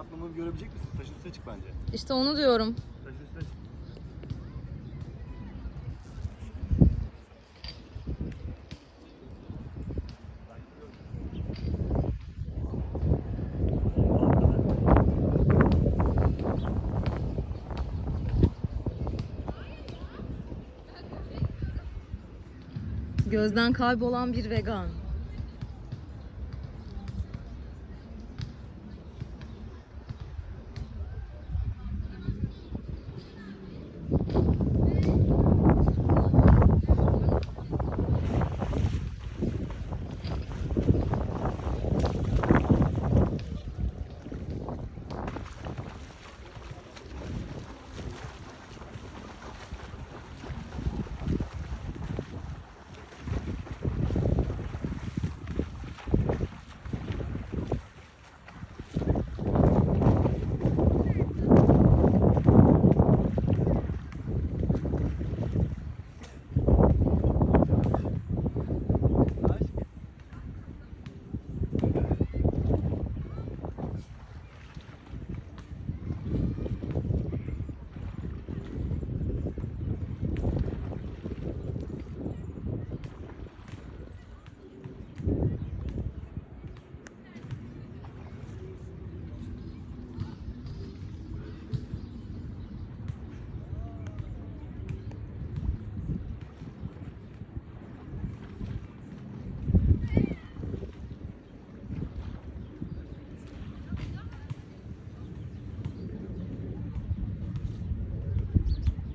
atlamamı görebilecek misin? Taşın üstüne çık bence. İşte onu diyorum. Taşın üstüne çık. Gözden kaybolan bir vegan.